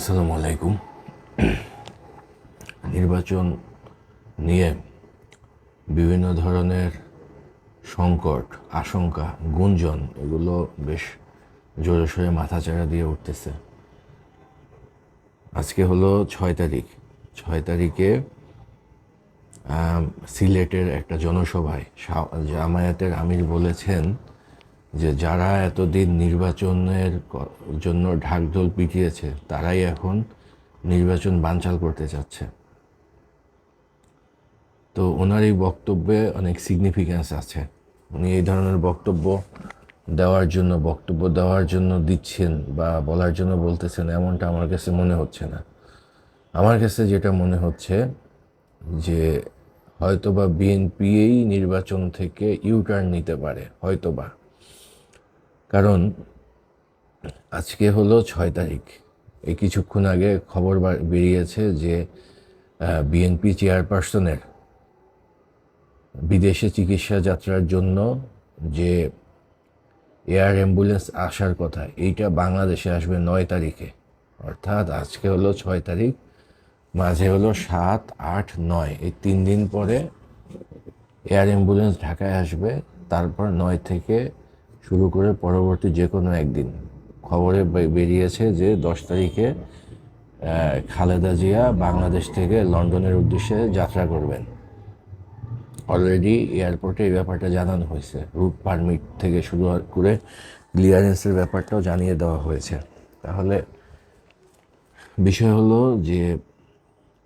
আসসালামু আলাইকুম। নির্বাচন নিয়ে বিভিন্ন ধরনের সংকট, আশঙ্কা, গুঞ্জন, এগুলো বেশ জোরে সোরে মাথাচাড়া দিয়ে উঠতেছে। আজকে হলো ছয় তারিখ। ছয় তারিখে সিলেটের একটা জনসভায় জামায়াতের আমির বলেছেন যে যারা এতদিন নির্বাচনের জন্য ঢাকঢোল পিটিয়েছে, তারাই এখন নির্বাচন বানচাল করতে চাচ্ছে। তো ওনার এই বক্তব্যে অনেক সিগনিফিক্যান্স আছে। উনি এই ধরনের বক্তব্য দেওয়ার জন্য, বক্তব্য দেওয়ার জন্য দিচ্ছেন বা বলার জন্য বলতেছেন এমনটা আমার কাছে মনে হচ্ছে না। আমার কাছে যেটা মনে হচ্ছে যে হয়তোবা বিএনপিই নির্বাচন থেকে ইউটার্ন নিতে পারে, হয়তোবা। কারণ আজকে হলো ছয় তারিখ। এই কিছুক্ষণ আগে খবর বেরিয়েছে যে বিএনপি চেয়ারপারসনের বিদেশে চিকিৎসা যাত্রার জন্য যে এয়ার অ্যাম্বুলেন্স আসার কথা, এইটা বাংলাদেশে আসবে নয় তারিখে। অর্থাৎ আজকে হলো ছয় তারিখ, মাঝে হলো সাত, আট, নয়। এই তিন দিন পরে এয়ার অ্যাম্বুলেন্স ঢাকায় আসবে, তারপর নয় থেকে শুরু করে পরবর্তী যে কোনো একদিন। খবরে বেরিয়েছে যে দশ তারিখে খালেদা জিয়া বাংলাদেশ থেকে লন্ডনের উদ্দেশ্যে যাত্রা করবেন। অলরেডি এয়ারপোর্টে এই ব্যাপারটা জানানো হয়েছে। রুট পারমিট থেকে শুরু করে ক্লিয়ারেন্সের ব্যাপারটাও জানিয়ে দেওয়া হয়েছে। তাহলে বিষয় হলো যে,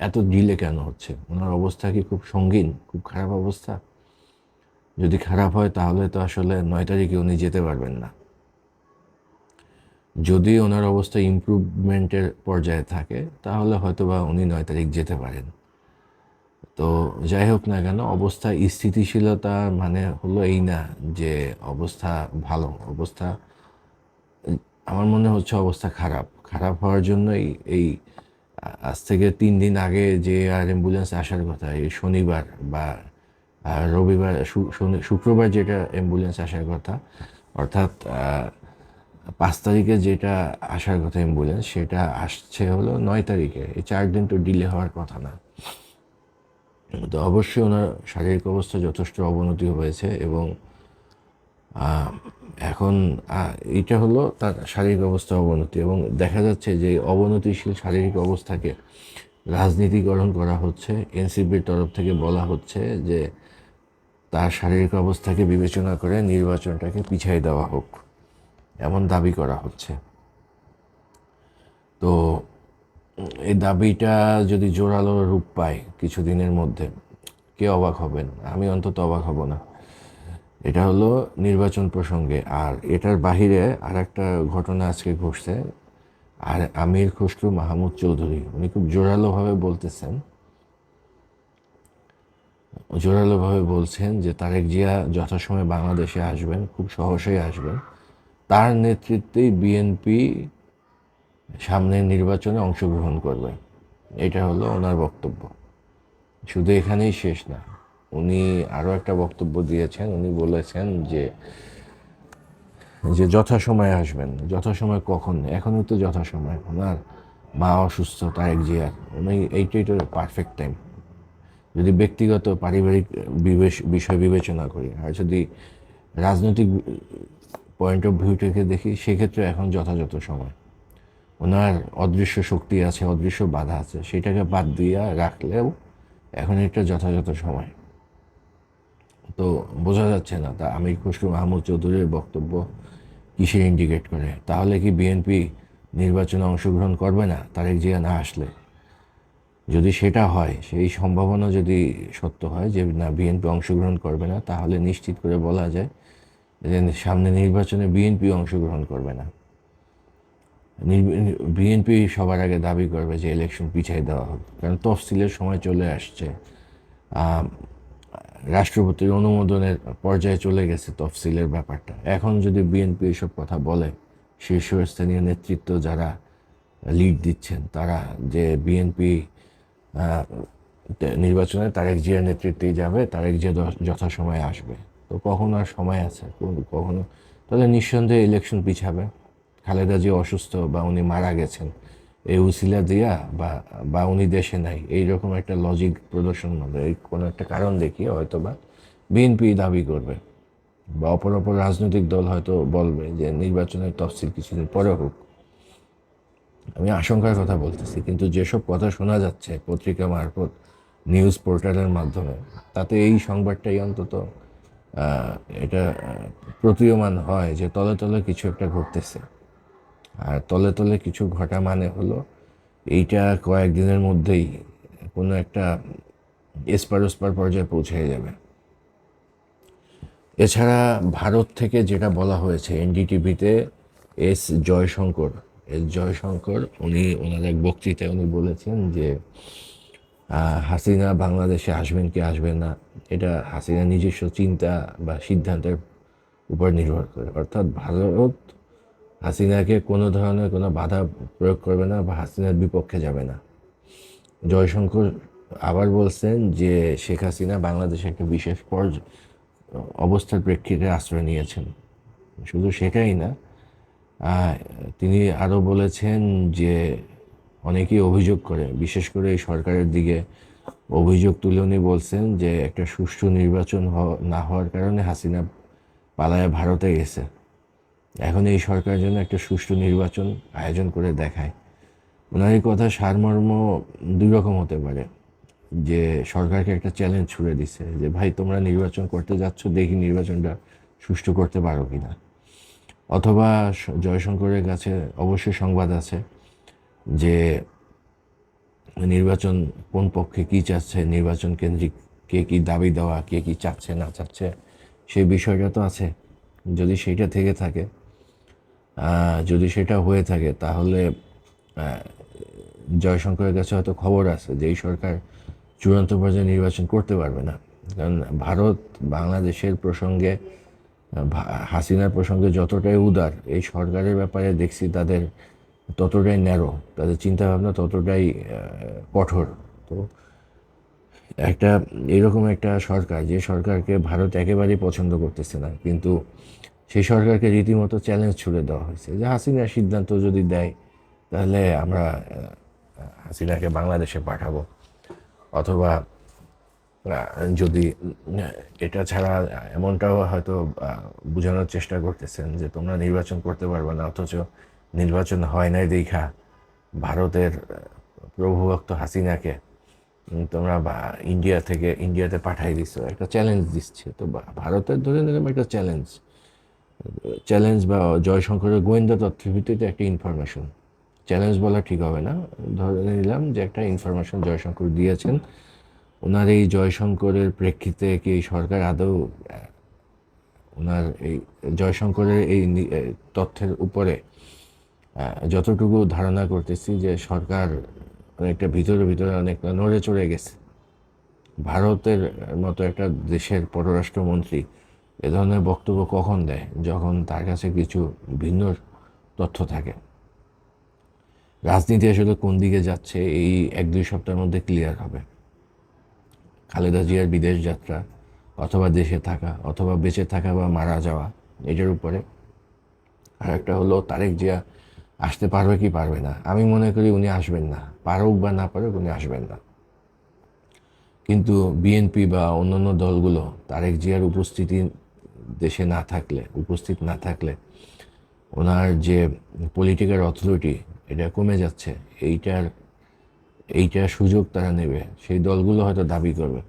এত ডিলে কেন হচ্ছে? ওনার অবস্থা কি খুব সঙ্গীন, খুব খারাপ অবস্থা? যদি খারাপ হয়, তাহলে তো আসলে নয় তারিখে উনি যেতে পারবেন না। যদি ওনার অবস্থা ইমপ্রুভমেন্টের পর্যায়ে থাকে, তাহলে হয়তোবা উনি নয় তারিখ যেতে পারেন। তো যাই হোক না কেন, অবস্থা স্থিতিশীলতা মানে হলো এই না যে অবস্থা ভালো, অবস্থা, আমার মনে হচ্ছে অবস্থা খারাপ। খারাপ হওয়ার জন্যই এই আজ থেকে তিন দিন আগে যে আর অ্যাম্বুলেন্স আসার কথা, এই শনিবার বা আহ, রবিবার শুক্রবার যেটা অ্যাম্বুলেন্স আসার কথা অর্থাৎ পাঁচ তারিখে যেটা আসার কথা অ্যাম্বুলেন্স সেটা আসছে হলো নয় তারিখে। এই চার দিন তো ডিলে হওয়ার কথা না। তো অবশ্যই ওনার শারীরিক অবস্থা যথেষ্ট অবনতি হয়েছে এবং এখন এটা হলো তার শারীরিক অবস্থা অবনতি এবং দেখা যাচ্ছে যে অবনতিশীল শারীরিক অবস্থাকে রাজনীতিকরণ করা হচ্ছে এনসিপির তরফ থেকে বলা হচ্ছে যে তার শারীরিক অবস্থাকে বিবেচনা করে নির্বাচনটাকে পিছিয়ে দেওয়া হোক। এমন দাবি করা হচ্ছে। তো এই দাবিটা যদি জোরালো রূপ পায় কিছুদিনের মধ্যে, কে অবাক হবেন? আমি অন্তত অবাক হব না। এটা হলো নির্বাচন প্রসঙ্গে। আর এটার বাহিরে আর একটা ঘটনা আজকে ঘটছে। আর আমির খসরু মাহমুদ চৌধুরী, উনি খুব জোরালোভাবে বলতেছেন জোরালোভাবে বলছেন যে তারেক জিয়া যথাসময়ে বাংলাদেশে আসবেন, খুব সহসাই আসবেন। তার নেতৃত্বেই বিএনপি সামনের নির্বাচনে অংশগ্রহণ করবে। এটা হলো ওনার বক্তব্য। শুধু এখানেই শেষ না, উনি আরও একটা বক্তব্য দিয়েছেন। উনি বলেছেন যে যে যথাসময়ে আসবেন, যথাসময় কখন? এখনই তো যথাসময়। ওনার মা অসুস্থ, তারেক জিয়ার। উনি এইটাই তো পারফেক্ট টাইম যদি ব্যক্তিগত পারিবারিক বিবেশ বিষয় বিবেচনা করি, আর যদি রাজনৈতিক পয়েন্ট অফ ভিউ থেকে দেখি, সেক্ষেত্রে এখন যথাযথ সময়। ওনার অদৃশ্য শক্তি আছে, অদৃশ্য বাধা আছে, সেটাকে বাদ দিয়া রাখলেও এখন এটা যথাযথ সময়। তো বোঝা যাচ্ছে না, তা আমির খসরু মাহমুদ চৌধুরীর বক্তব্য কিসে ইন্ডিকেট করে? তাহলে কি বিএনপি নির্বাচনে অংশগ্রহণ করবে না? তারেক জিয়া না আসলে? যদি সেটা হয়, সেই সম্ভাবনা যদি সত্য হয় যে না, বিএনপি অংশগ্রহণ করবে না, তাহলে নিশ্চিত করে বলা যায় যে সামনে নির্বাচনে বিএনপি অংশগ্রহণ করবে না। বিএনপি সবার আগে দাবি করবে যে ইলেকশন পিছিয়ে দেওয়া হোক, কারণ তফসিলের সময় চলে আসছে। রাষ্ট্রপতির অনুমোদনের পর্যায়ে চলে গেছে তফসিলের ব্যাপারটা। এখন যদি বিএনপি এসব কথা বলে, শীর্ষস্থানীয় নেতৃত্ব যারা লিড দিচ্ছেন, তারা যে বিএনপি নির্বাচনে তারেক জিয়ার নেতৃত্বেই যাবে, তারেক জিয়া যথাসময়ে আসবে। তো কখনো আর সময় আছে? কখনো তাহলে নিঃসন্দেহে ইলেকশন পিছাবে। খালেদা জিয়া অসুস্থ বা উনি মারা গেছেন, এই উসিলা দিয়া বা বা উনি দেশে নাই, এইরকম একটা লজিক প্রদর্শন হবে। এই কোনো একটা কারণ দেখিয়ে হয়তো বা বিএনপি দাবি করবে। বা অপর অপর রাজনৈতিক দল হয়তো বলবে যে নির্বাচনের তফসিল কিছুদিন পরে হোক। আমি আশঙ্কার কথা বলতেছি, কিন্তু যেসব কথা শোনা যাচ্ছে পত্রিকা মারফত, নিউজ পোর্টালের মাধ্যমে, তাতে এই সংবাদটাই অন্তত এটা প্রতীয়মান হয় যে তলে তলে কিছু একটা ঘটতেছে। আর তলে তলে কিছু ঘটা মানে হলো, এইটা কয়েকদিনের মধ্যেই কোনো একটা এসপার ওসপার পর্যায়ে পৌঁছে যাবে। এছাড়া ভারত থেকে যেটা বলা হয়েছে, এনডিটিভিতে এস জয়শঙ্কর এস জয়শঙ্কর, উনি ওনার এক বক্তৃতায় উনি বলেছেন যে হাসিনা বাংলাদেশে আসবেন কি আসবেন না, এটা হাসিনা নিজস্ব চিন্তা বা সিদ্ধান্তের উপর নির্ভর করে। অর্থাৎ ভারত হাসিনাকে কোনো ধরনের কোনো বাধা প্রয়োগ করবে না বা হাসিনার বিপক্ষে যাবে না। জয়শঙ্কর আবার বলছেন যে, শেখ হাসিনা বাংলাদেশে একটা বিশেষ পর্য অবস্থার প্রেক্ষিতে আশ্রয় নিয়েছেন। শুধু সেটাই না তিনি আরও বলেছেন যে অনেকেই অভিযোগ করে, বিশেষ করে এই সরকারের দিকে অভিযোগ তুলে উনি বলছেন যে একটা সুষ্ঠু নির্বাচন না হওয়ার কারণে হাসিনা পালায় ভারতে গেছে। এখন এই সরকারের জন্য একটা সুষ্ঠু নির্বাচন আয়োজন করে দেখায়। ওনার এই কথা সারমর্ম দুই রকম হতে পারে। যে সরকারকে একটা চ্যালেঞ্জ ছুড়ে দিছে যে, ভাই, তোমরা নির্বাচন করতে যাচ্ছ, দেখি নির্বাচনটা সুষ্ঠু করতে পারো কিনা। অথবা জয়শঙ্করের কাছে অবশ্যই সংবাদ আছে যে নির্বাচন কোন পক্ষে কী চাচ্ছে, নির্বাচন কেন্দ্রিক কে কী দাবি দেওয়া, কে কী চাচ্ছে, না চাচ্ছে, সেই বিষয়টা তো আছে। যদি সেইটা থেকে থাকে যদি সেটা হয়ে থাকে, তাহলে জয়শঙ্করের কাছে হয়তো খবর আছে যে এই সরকার চূড়ান্ত পর্যায়ে নির্বাচন করতে পারবে না। কারণ ভারত বাংলাদেশের প্রসঙ্গে হাসিনার প্রসঙ্গে যতটাই উদার, এই সরকারের ব্যাপারে দেখছি তাদের ততটাই ন্যারো, তাদের চিন্তাভাবনা ততটাই কঠোর। তো একটা এরকম একটা সরকার, যে সরকারকে ভারত একেবারেই পছন্দ করতেছে না, কিন্তু সেই সরকারকে রীতিমতো চ্যালেঞ্জ ছুড়ে দেওয়া হয়েছে। যে হাসিনার সিদ্ধান্ত যদি দেয়, তাহলে আমরা হাসিনাকে বাংলাদেশে পাঠাবো, অথবা যদি, এটা ছাড়া এমনটাও হয়তো বোঝানোর চেষ্টা করতেছেন যে তোমরা নির্বাচন করতে পারবে না, অথচ নির্বাচন হয় নাই দেখা। ভারতের প্রভুভক্ত হাসিনাকে তোমরা ইন্ডিয়া থেকে, ইন্ডিয়াতে পাঠাই দিছো, একটা চ্যালেঞ্জ দিচ্ছে। তো ভারতের ধরে নিলাম একটা চ্যালেঞ্জ চ্যালেঞ্জ বা, জয়শঙ্করের গোয়েন্দা তথ্যের ভিত্তিতে একটা ইনফরমেশন চ্যালেঞ্জ বলা ঠিক হবে না। ধরে নিলাম যে একটা ইনফরমেশন জয়শঙ্কর দিয়েছেন। ওনার এই জয়শঙ্করের প্রেক্ষিতে কি এই সরকার আদৌ ওনার এই জয়শঙ্করের এই তথ্যের উপরে যতটুকু ধারণা করতেছি যে সরকার অনেকটা ভিতরে ভিতরে অনেকটা নড়ে চড়ে গেছে। ভারতের মতো একটা দেশের পররাষ্ট্রমন্ত্রী এ ধরনের বক্তব্য কখন দেয়? যখন তার কাছে কিছু ভিন্ন তথ্য থাকে। রাজনীতি আসলে কোন দিকে যাচ্ছে এই এক দুই সপ্তাহের মধ্যে ক্লিয়ার হবে। খালেদা জিয়ার বিদেশ যাত্রা, অথবা দেশে থাকা, অথবা বেঁচে থাকা বা মারা যাওয়া, এটার উপরে। আর একটা হলো, তারেক জিয়া আসতে পারবে কি পারবে না? আমি মনে করি উনি আসবেন না। পারুক বা না পারুক, উনি আসবেন না। কিন্তু বিএনপি বা অন্যান্য দলগুলো তারেক জিয়ার উপস্থিতি দেশে না থাকলে, উপস্থিত না থাকলে, ওনার যে পলিটিক্যাল অথরিটি এটা কমে যাচ্ছে। এইটার এইটার সুযোগ তারা নেবে। সেই দলগুলো হয়তো দাবি করবে।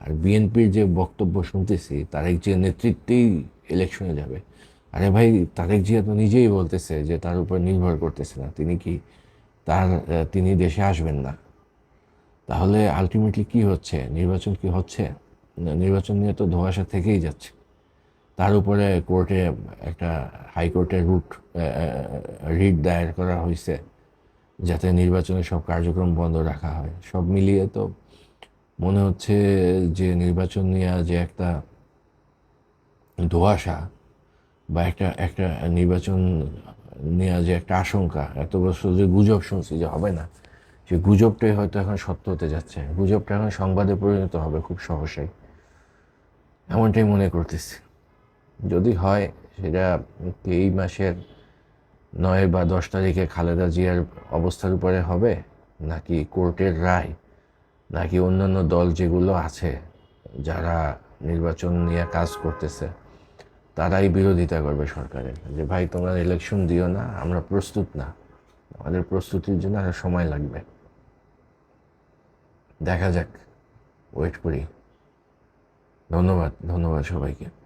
আর বিএনপির যে বক্তব্য শুনতেছি, তারেক জিয়ার নেতৃত্বেই ইলেকশনে যাবে। আরে ভাই, তারেক জিয়া তো নিজেই বলতেছে যে তার উপর নির্ভর করতেছে না। তিনি কি তার তিনি দেশে আসবেন না? তাহলে আলটিমেটলি কি হচ্ছে? নির্বাচন কি হচ্ছে? নির্বাচন নিয়ে তো ধোঁয়াশা থেকেই যাচ্ছে। তার উপরে কোর্টে একটা হাইকোর্টের রুট রিট দায়ের করা হয়েছে যাতে নির্বাচনের সব কার্যক্রম বন্ধ রাখা হয়। সব মিলিয়ে তো মনে হচ্ছে যে নির্বাচন নিয়ে যে একটা ধোঁয়াশা বা একটা একটা নির্বাচন নেওয়া যে একটা আশঙ্কা। এত বছর যে গুজব শুনছি যে হবে না। সে গুজবটাই হয়তো এখন সত্য হতে যাচ্ছে। গুজবটা এখন সংবাদে পরিণত হবে খুব সহসাই। এমনটাই মনে করতেছি। যদি হয়, সেটা এই মাসের নয় বা দশ তারিখে খালেদা জিয়ার অবস্থার উপরে হবে? নাকি কোর্টের রায়? নাকি অন্যান্য দল যেগুলো আছে, যারা নির্বাচন নিয়ে কাজ করতেছে, তারাই বিরোধিতা করবে সরকারের? যে ভাই, তোমরা ইলেকশন দিও না, আমরা প্রস্তুত না। আমাদের প্রস্তুতির জন্য আরও সময় লাগবে। দেখা যাক। ওয়েট করি। ধন্যবাদ ধন্যবাদ সবাইকে।